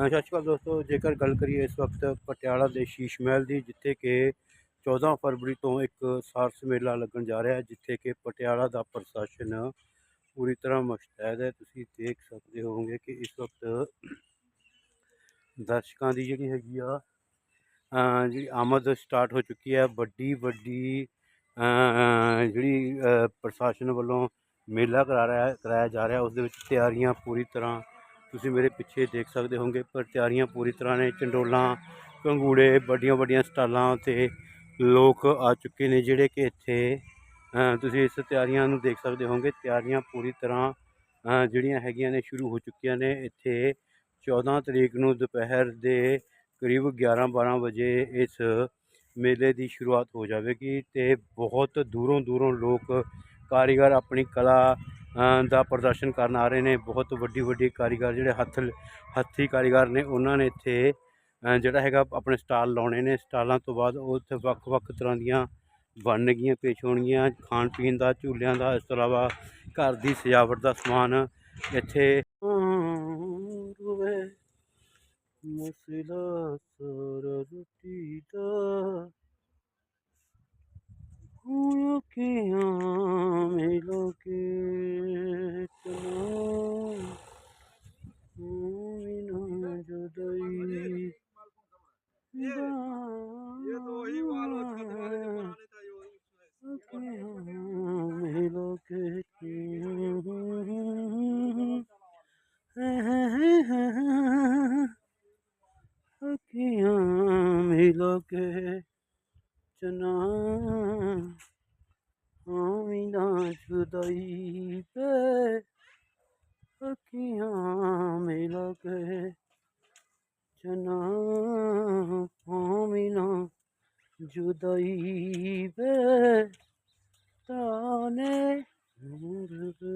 ਸਤਿ ਸ਼੍ਰੀ ਅਕਾਲ ਦੋਸਤੋ, ਜੇਕਰ ਗੱਲ ਕਰੀਏ ਇਸ ਵਕਤ ਪਟਿਆਲਾ ਦੇ ਸ਼ੀਸ਼ ਮਹਿਲ ਦੀ, ਜਿੱਥੇ ਕਿ 14 ਫਰਵਰੀ ਤੋਂ ਇੱਕ ਸਾਰਸ ਮੇਲਾ ਲੱਗਣ ਜਾ ਰਿਹਾ ਹੈ, ਜਿੱਥੇ ਕਿ ਪਟਿਆਲਾ ਦਾ ਪ੍ਰਸ਼ਾਸਨ ਪੂਰੀ ਤਰ੍ਹਾਂ ਮੁਸ਼ਤੈਦ ਹੈ। ਤੁਸੀਂ ਦੇਖ ਸਕਦੇ ਹੋਵੋਗੇ ਕਿ ਇਸ ਵਕਤ ਦਰਸ਼ਕਾਂ ਦੀ ਜਿਹੜੀ ਹੈਗੀ ਆ ਜਿਹੜੀ ਆਮਦ ਸਟਾਰਟ ਹੋ ਚੁੱਕੀ ਹੈ। ਵੱਡੀ ਵੱਡੀ ਜਿਹੜੀ ਪ੍ਰਸ਼ਾਸਨ ਵੱਲੋਂ ਮੇਲਾ ਕਰਾ ਰਿਹਾ, ਕਰਾਇਆ ਜਾ ਰਿਹਾ, ਉਸ ਦੇ ਵਿੱਚ ਤਿਆਰੀਆਂ ਪੂਰੀ ਤਰ੍ਹਾਂ ਤੁਸੀਂ ਮੇਰੇ ਪਿੱਛੇ ਦੇਖ ਸਕਦੇ ਹੋਗੇ ਪਰ ਤਿਆਰੀਆਂ ਪੂਰੀ ਤਰ੍ਹਾਂ ਨੇ, ਚੰਡੋਲਾਂ, ਕੰਗੂੜੇ, ਵੱਡੀਆਂ ਵੱਡੀਆਂ ਸਟਾਲਾਂ 'ਤੇ ਲੋਕ ਆ ਚੁੱਕੇ ਨੇ ਜਿਹੜੇ ਕਿ ਇੱਥੇ ਤੁਸੀਂ ਇਸ ਤਿਆਰੀਆਂ ਨੂੰ ਦੇਖ ਸਕਦੇ ਹੋਗੇ ਤਿਆਰੀਆਂ ਪੂਰੀ ਤਰ੍ਹਾਂ ਜਿਹੜੀਆਂ ਹੈਗੀਆਂ ਨੇ ਸ਼ੁਰੂ ਹੋ ਚੁੱਕੀਆਂ ਨੇ। ਇੱਥੇ 14 ਤਰੀਕ ਨੂੰ ਦੁਪਹਿਰ ਦੇ ਕਰੀਬ 11 12 ਵਜੇ ਇਸ ਮੇਲੇ ਦੀ ਸ਼ੁਰੂਆਤ ਹੋ ਜਾਵੇਗੀ ਤੇ ਬਹੁਤ ਦੂਰੋਂ ਦੂਰੋਂ ਲੋਕ ਕਾਰੀਗਰ ਆਪਣੀ ਕਲਾ ਦਾ ਪ੍ਰਦਰਸ਼ਨ ਕਰਨ ਆ ਰਹੇ ਨੇ। ਬਹੁਤ ਵੱਡੀ ਵੱਡੀ ਕਾਰੀਗਰ ਜਿਹੜੇ ਹੱਥ ਹੱਥੀ ਕਾਰੀਗਰ ਨੇ, ਉਹਨਾਂ ਨੇ ਇੱਥੇ ਜਿਹੜਾ ਹੈਗਾ ਆਪਣੇ ਸਟਾਲ ਲਾਉਣੇ ਨੇ। ਸਟਾਲਾਂ ਤੋਂ ਬਾਅਦ ਉਹ ਉੱਥੇ ਵੱਖ-ਵੱਖ ਤਰ੍ਹਾਂ ਦੀਆਂ ਵੰਨਗੀਆਂ ਪੇਸ਼ ਹੋਣਗੀਆਂ। ਖਾਣ ਪੀਣ ਦਾ, ਝੂਲਿਆਂ ਦਾ, ਇਸ ਤੋਂ ਇਲਾਵਾ ਘਰ ਦੀ ਸਜਾਵਟ ਦਾ ਸਮਾਨ ਇੱਥੇ। ਮਸਲਾ ਸਾਰਾ ਰੁੱਟੀ ਦਾ। ਹੋਇਆ ਕਿ ये ये तो वही बाल बच्चा तुम्हारे के चना आमिना जुदाई पे अखियाँ मिलो के चना জুদইবে তনে মুরবে